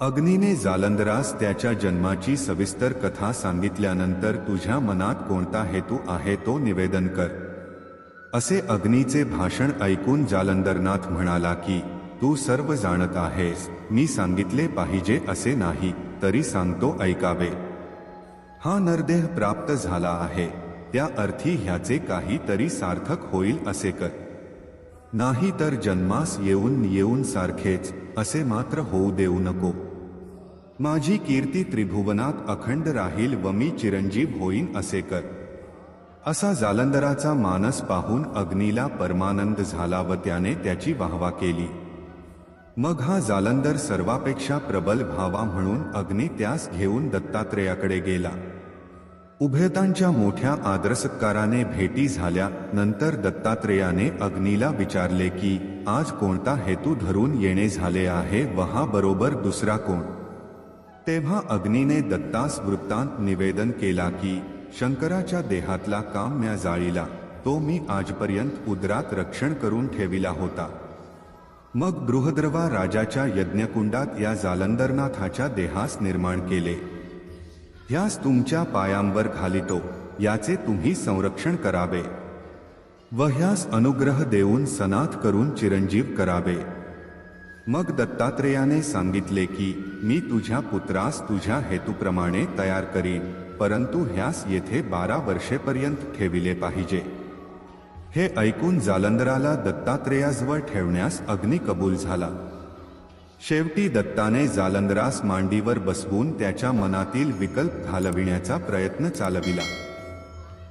अग्नीने जालंदरास त्याच्या जन्माची सविस्तर कथा सांगितल्यानंतर तुझ्या मनात कोणता हेतू आहे तो निवेदन कर. असे अग्नीचे भाषण ऐकून जालंदरनाथ म्हणाला की तू सर्व जाणत आहेस. मी सांगितले पाहिजे असे नाही तरी सांगतो ऐकावे. हा नरदेह प्राप्त झाला आहे. त्या अर्थी ह्याचे काहीतरी सार्थक होईल असे कर. नाही तर जन्मास येऊन येऊन सारखेच असे मात्र होऊ देऊ नको. माझी कीर्ती त्रिभुवनात अखंड राहील व मी चिरंजीव होईन असे कर. असा जालंधराचा मानस पाहून अग्नीला परमानंद झाला व त्याने त्याची वाहवा केली. मग हा जालंधर सर्वापेक्षा प्रबल भावा म्हणून अग्नी त्यास घेऊन दत्तात्रेयाकडे गेला. उभयतांच्या मोठ्या आदरसत्काराने भेटी झाल्या नंतर दत्तात्रेयाने अग्नीला विचारले की आज कोणता हेतू धरून येणे झाले आहे व हा बरोबर दुसरा कोण? तेव्हा अग्नीने दत्तास वृत्तांत निवेदन केला की शंकराच्या देहातला काम्या जाळीला तो मी आजपर्यंत उदरात रक्षण करून ठेविला होता. मग बृहद्रवा राजाच्या यज्ञकुंडात या जालंदरनाथाच्या देहास निर्माण केले. ह्यास तुमच्या पायांवर घालितो याचे तुम्ही संरक्षण करावे. व ह्यास अनुग्रह देऊन सनाथ करून चिरंजीव करावे. मग दत्तात्रेयाने सांगितले की मी तुझ्या पुत्रास तुझ्या हेतूप्रमाणे तयार करीन परंतु ह्यास येथे बारा वर्षेपर्यंत ठेविले पाहिजे. हे ऐकून जालंधराला दत्तात्रेयाजवळ ठेवण्यास अग्नी कबूल झाला. शेवटी दत्ताने जालंधरास मांडीवर बसवून त्याच्या मनातील विकल्प घालविण्याचा प्रयत्न चालविला.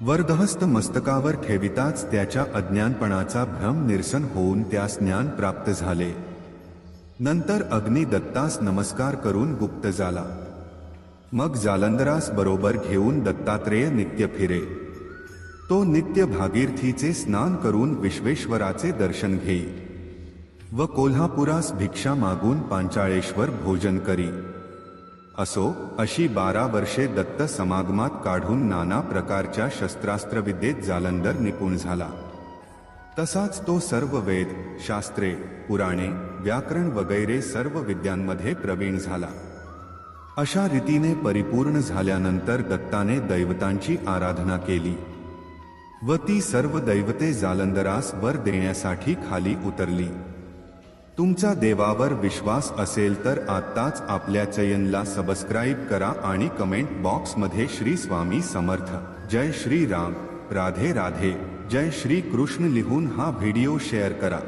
वरदहस्त मस्तकावर ठेविताच त्याच्या अज्ञानपणाचा भ्रम निरसन होऊन त्यास ज्ञान प्राप्त झाले. नंतर अग्नी दत्तास नमस्कार करून गुप्त झाला. मग जालंधरास बरोबर घेऊन दत्तात्रेय नित्य फिरे. तो नित्य भागीरथीचे स्नान करून विश्वेश्वराचे दर्शन घेई. व कोल्हापुरास भिक्षा मागून पांचाळेश्वर भोजन करी. असो अशी बारा वर्षे दत्त समागमात काढून नाना प्रकारच्या शस्त्रास्त्रविद्येत जालंधर निपुण झाला. तसाच तो सर्व वेद शास्त्रे पुराणे व्याकरण वगैरे सर्व विद्यांमध्ये प्रवीण झाला. अशा रीतीने परिपूर्ण झाल्यानंतर दत्ताने दैवतांची आराधना केली. व ती सर्व दैवते जालंधरास वर देण्यासाठी खाली उतरली. तुमचा देवावर विश्वास असेल तर आत्ताच आपल्या चयनला सबस्क्राईब करा आणि कमेंट बॉक्समध्ये श्री स्वामी समर्थ जय श्री राम राधे राधे जय श्री कृष्ण लिहून हा व्हिडिओ शेअर करा.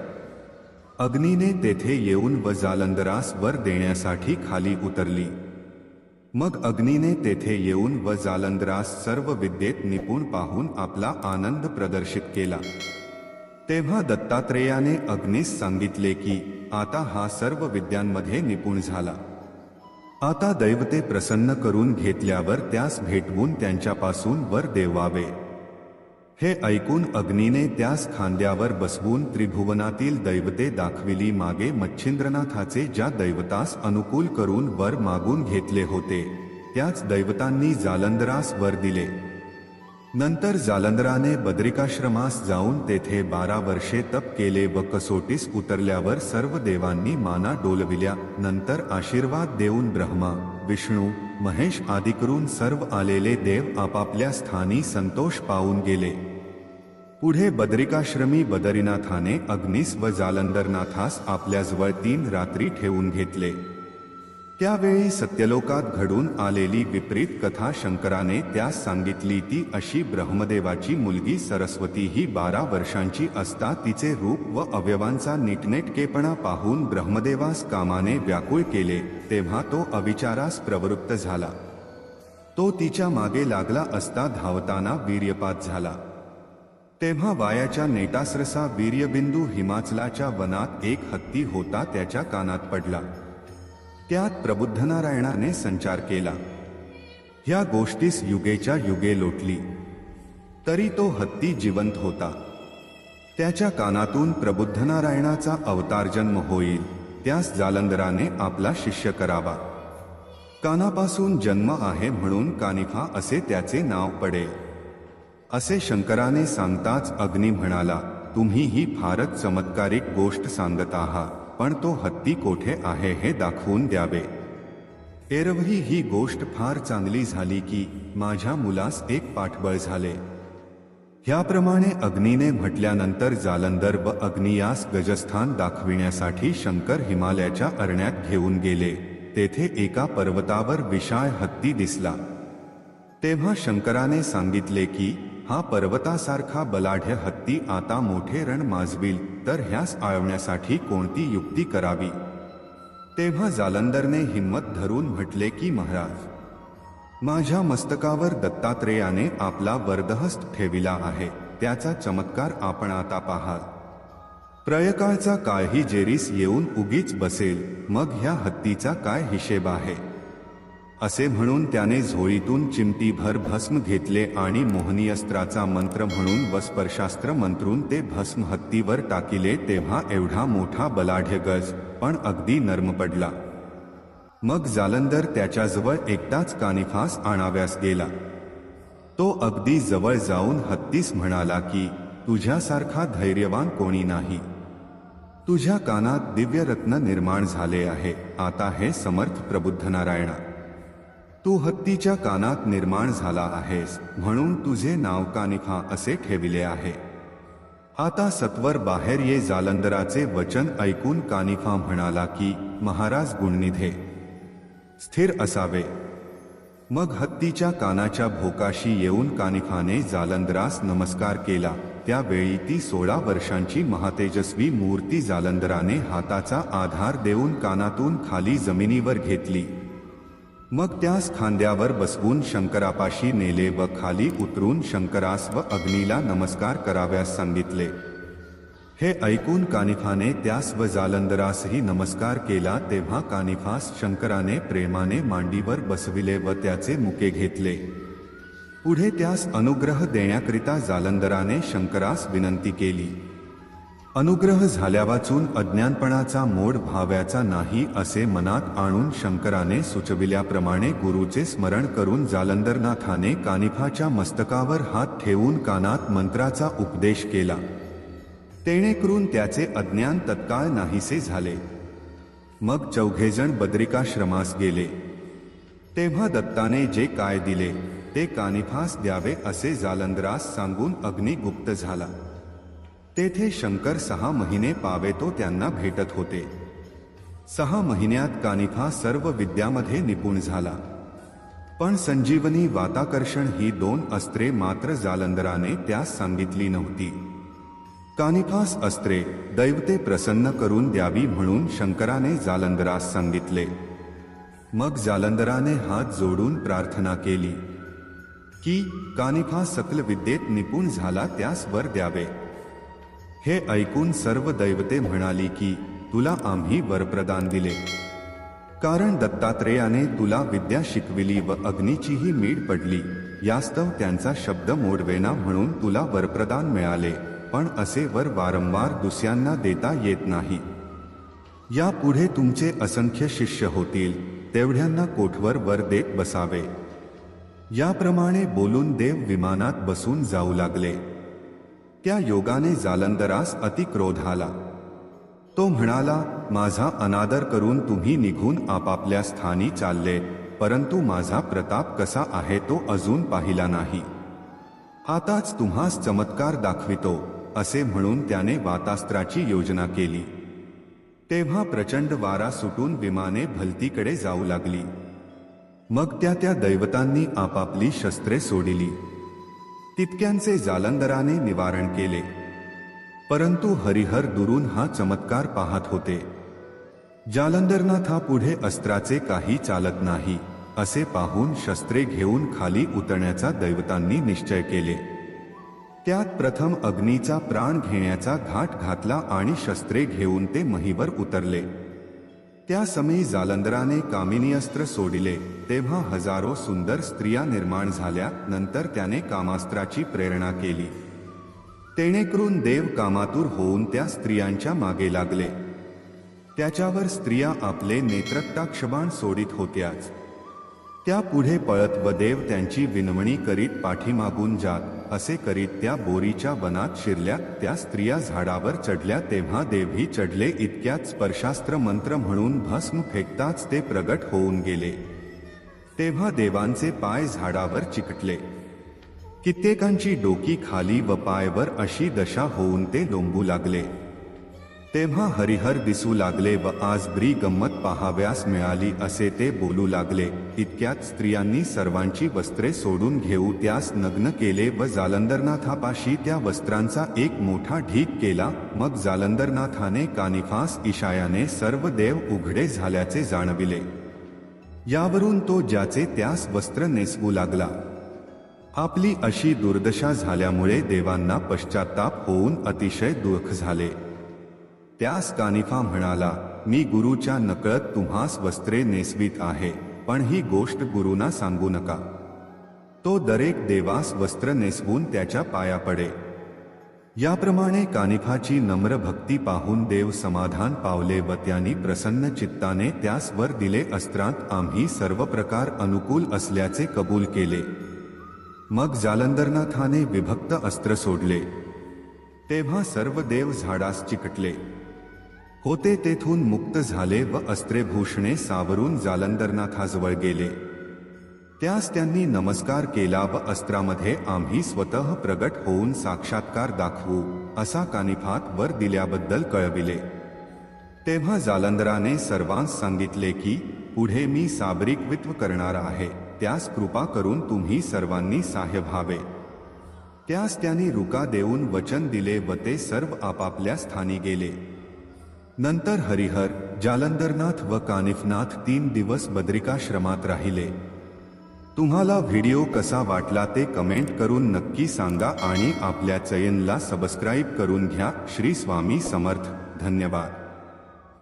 अग्नीने तेथे येऊन व जालंधरास वर देण्यासाठी खाली उतरली. मग अग्नीने तेथे येऊन व जालंधरास सर्व विद्येत निपुण पाहून आपला आनंद प्रदर्शित केला. तेव्हा दत्तात्रेयाने अग्नीस सांगितले की आता हा सर्व विद्यांमध्ये निपुण झाला. आता दैवते प्रसन्न करून घेतल्यावर त्यास भेटवून त्यांच्यापासून वर देवावे. हे ऐकून अग्नीने त्यास खांद्यावर बसवून त्रिभुवनातील दैवते दाखविली मागे मच्छिंद्रनाथाचे ज्या दैवतास अनुकूल करून वर मागून घेतले होते त्याच दैवतांनी जालंधरास वर दिले. नंतर जालंधराने बद्रिकाश्रमास जाऊन तेथे बारा वर्षे तप केले व कसोटीस उतरल्यावर सर्व देवांनी माना डोलविल्या. नंतर आशीर्वाद देऊन ब्रह्मा विष्णू महेश आदी करून सर्व आलेले देव आपापल्या स्थानी संतोष पावून गेले. पुढे बद्रिकाश्रमी बदरीनाथाने अग्निस व जालंदरनाथास आपल्याजवळ तीन रात्री ठेवून घेतले. त्यावेळी सत्यलोकात घडून आलेली विपरीत कथा शंकराने त्यास सांगितली ती अशी ब्रह्मदेवाची मुलगी सरस्वती ही बारा वर्षांची असता तिचे रूप व अवयवांचा नीटनेटकेपणा पाहून ब्रह्मदेवास कामाने व्याकुळ केले तेव्हा तो अविचारास प्रवृत्त झाला. तो तिच्यामागे लागला असता धावताना वीर्यपात झाला. तेव्हा वायाच्या नेटासरसा वीर्यबिंदू हिमाचलाच्या वनात एक हत्ती होता त्याच्या कानात पडला. त्यात प्रबुद्धनारायणाने संचार केला. ह्या गोष्टीस युगेच्या युगे लोटली. तरी तो हत्ती जिवंत होता. त्याच्या कानातून प्रबुद्धनारायणाचा अवतार जन्म होईल त्यास जालंधराने आपला शिष्य करावा. कानापासून जन्म आहे म्हणून कानिफा असे त्याचे नाव पडेल. असे शंकराने सांगताच अग्नी म्हणाला तुम्ही ही फारच चमत्कारिक गोष्ट सांगत आहात पण तो हत्ती कोठे आहे हे दाखवून द्यावे. एरवही ही गोष्ट फार चांगली झाली की माझ्या मुलास एक पाठबळ झाले. ह्याप्रमाणे अग्नीने म्हटल्यानंतर जालंधर व अग्नियास गजस्थान दाखविण्यासाठी शंकर हिमालयाच्या अरण्यात घेऊन गेले. तेथे एका पर्वतावर विशाळ हत्ती दिसला. तेव्हा शंकराने सांगितले की हा पर्वतासारखा बलाढ्य हत्ती आता मोठे रण माजविल तर ह्यास आळवण्यासाठी कोणती युक्ती करावी? तेव्हा जालंदरने हिंमत धरून म्हटले की महाराज माझ्या मस्तकावर दत्तात्रेयाने आपला वरदहस्त ठेविला आहे त्याचा चमत्कार आपण आता पाहाल. प्रयकाळचा काळही जेरीस येऊन उगीच बसेल मग ह्या हत्तीचा काय हिशेब आहे? असे म्हणून त्याने झोळीतून चिमटीभर भस्म घेतले आणि मोहनीयस्त्राचा मंत्र म्हणून व स्पर्शास्त्र मंत्रून ते भस्म हत्तीवर टाकिले तेव्हा एवढा मोठा बलाढ्य गज पण अगदी नर्म पडला. मग जालंदर त्याच्याजवळ एकटाच कानिफास आणाव्यास गेला. तो अगदी जवळ जाऊन हत्तीस म्हणाला की तुझ्यासारखा धैर्यवान कोणी नाही. तुझ्या कानात दिव्यरत्न निर्माण झाले आहे. आता हे समर्थ प्रबुद्ध नारायणा तू हत्तीच्या कानात निर्माण झाला आहेस म्हणून तुझे नाव कानिखा असे ठेविले आहे. आता सत्वर बाहेर ये जालंधराचे वचन ऐकून कानिफा म्हणाला की महाराज गुणनिधे. स्थिर असावे. मग हत्तीच्या कानाच्या भोकाशी येऊन कानिफाने जालंधरास नमस्कार केला. त्यावेळी ती सोळा वर्षांची महातेजस्वी मूर्ती जालंधराने हाताचा आधार देऊन कानातून खाली जमिनीवर घेतली. मग त्यास खांद्यावर बसवून शंकरापाशी नेले व खाली उतरून शंकरास व अग्नीला नमस्कार कराव्यास सांगितले. हे ऐकून कानिफाने त्यास व जालंदरासही नमस्कार केला तेव्हा कानिफास शंकराने प्रेमाने मांडीवर बसविले व त्याचे मुके घेतले. पुढे त्यास अनुग्रह देण्याकरिता जालंदराने शंकरास विनंती केली. अनुग्रह झाल्या वाचून अज्ञानपणाचा मोड भाव्याचा नाही असे मनात आणून शंकराने सुचविल्याप्रमाणे गुरुचे स्मरण करून जालंदरनाथाने कानिफाच्या मस्तकावर हात ठेवून कानात मंत्राचा उपदेश केला. तेणेकरून त्याचे अज्ञान तत्काळ नाहीसे झाले. मग चौघेजण बद्रिकाश्रमास गेले. तेव्हा दत्ताने जे काय दिले ते कानिफास द्यावे असे जालंदरास सांगून अग्निगुप्त झाला. तेथे शंकर सहा महिने पावे तो त्यांना भेटत होते. सहा महिन्यात कानिफा सर्व विद्यामध्ये निपुण झाला. पण संजीवनी वाताकर्षण ही दोन अस्त्रे मात्र जालंधराने त्यास सांगितली नव्हती. कानिफास अस्त्रे दैवते प्रसन्न करून द्यावी म्हणून शंकराने जालंधरास सांगितले. मग जालंधराने हात जोडून प्रार्थना केली की कानिफा सकल विद्येत निपुण झाला त्यास वर द्यावे. हे ऐकून सर्व दैवते म्हणाली की तुला आम्ही वरप्रदान दिले. कारण दत्तात्रेयाने तुला विद्या शिकविली व अग्नीचीही मीड पडली. यास्तव त्यांचा शब्द मोडवेना म्हणून तुला वरप्रदान मिळाले पण असे वर वारंवार दुसऱ्यांना देता येत नाही. यापुढे तुमचे असंख्य शिष्य होतील तेवढ्यांना कोठवर वर देत बसावे. याप्रमाणे बोलून देव विमानात बसून जाऊ लागले. त्या योगाने जालंधरास अतिक्रोध आला तो म्हणाला माझा अनादर करून तुम्ही निघून आपापल्या स्थानी चालले परंतु माझा प्रताप कसा आहे तो अजून पाहिला नाही. आताच तुम्हास चमत्कार दाखवितो असे म्हणून त्याने वातास्त्राची योजना केली. तेव्हा प्रचंड वारा सुटून विमाने भलतीकडे जाऊ लागली. मग त्या त्या दैवतांनी आपापली शस्त्रे सोडिली. तितक्यांचे जालंधराने निवारण केले. परंतु हरिहर दुरून हा चमत्कार पाहत होते. जालंधरनाथा पुढे अस्त्राचे काही चालत नाही असे पाहून शस्त्रे घेऊन खाली उतरण्याचा दैवतांनी निश्चय केले. त्यात प्रथम अग्नीचा प्राण घेण्याचा घाट घातला आणि शस्त्रे घेऊन ते महीवर उतरले. त्या समयी जालंधराने कामिनी अस्त्र सोडिले तेव्हा हजारो सुंदर स्त्रिया निर्माण झाल्या नंतर त्याने कामास्त्राची प्रेरणा केली. तेणेकरून देव कामातूर होऊन त्या स्त्रियांच्या मागे लागले. त्याच्यावर स्त्रिया आपले नेत्रक्ताक्षबाण सोडित होत्याच. त्या पुढे पळत व देव त्यांची विनवणी करीत पाठीमागून जात. असे करीत त्या बोरीच्या वनात शिरल्या त्या स्त्रिया झाडावर चढल्या तेव्हा देवी चढले इतक्यात स्पर्शास्त्र मंत्र म्हणून भस्म फेकताच ते प्रगट होऊन गेले. तेव्हा देवांचे पाय झाडावर चिकटले. कित्येकांची डोकी खाली व पायवर अशी दशा होऊन ते लोंबू लागले. तेव्हा हरिहर दिसू लागले व आज ब्री गंमत पाहाव्यास मिळाली असे ते बोलू लागले. इतक्यात स्त्रियांनी सर्वांची वस्त्रे सोडून घेऊ त्यास नग्न केले व जालंदरनाथापाशी त्या वस्त्रांचा एक मोठा ढीक केला. मग जालंदरनाथाने कानिफास इशायाने सर्व देव उघडे झाल्याचे जाणविले. यावरून तो ज्याचे त्यास वस्त्र नेसवू लागला. आपली अशी दुर्दशा झाल्यामुळे देवांना पश्चाताप होऊन अतिशय दुःख झाले. त्यास कानिफा म्हणाला मी गुरुच्या नकळत तुम्हास वस्त्रे नेसवीत आहे पण ही गोष्ट गुरुना सांगू नका. तो दरेक देवास वस्त्र नेसवून त्याच्या पाया पडे. याप्रमाणे कानिफाची नम्र भक्ती पाहून देव समाधान पावले व त्यांनी प्रसन्न चित्ताने त्यास वर दिले अस्त्रांत आम्ही सर्व प्रकार अनुकूल असल्याचे कबूल केले. मग जालंदरनाथाने विभक्त अस्त्र सोडले. तेव्हा सर्व देव झाडास चिकटले. होते तेथून मुक्त झाले व अस्त्रेभूषणे सावरून जालंदरनाथाजवळ गेले. त्यास त्यांनी नमस्कार केला व अस्त्रामध्ये आम्ही स्वतः प्रगट होऊन साक्षात्कार दाखवू असा कानिफात वर दिल्याबद्दल कळविले. तेव्हा जालंधराने सर्वांस सांगितले की पुढे मी साबरिकवित्व करणार आहे त्यास कृपा करून तुम्ही सर्वांनी साह्य व्हावे. त्यास त्यांनी रुका देऊन वचन दिले व ते सर्व आपापल्या स्थानी गेले. नंतर हरिहर जालंदरनाथ व कानिफनाथ तीन दिवस बद्रिकाश्रमात राहिले. तुम्हाला व्हिडिओ कसा वाटला ते कमेंट करून नक्की सांगा आणि आपल्या चयनला सबस्क्राईब करून घ्या. श्री स्वामी समर्थ. धन्यवाद.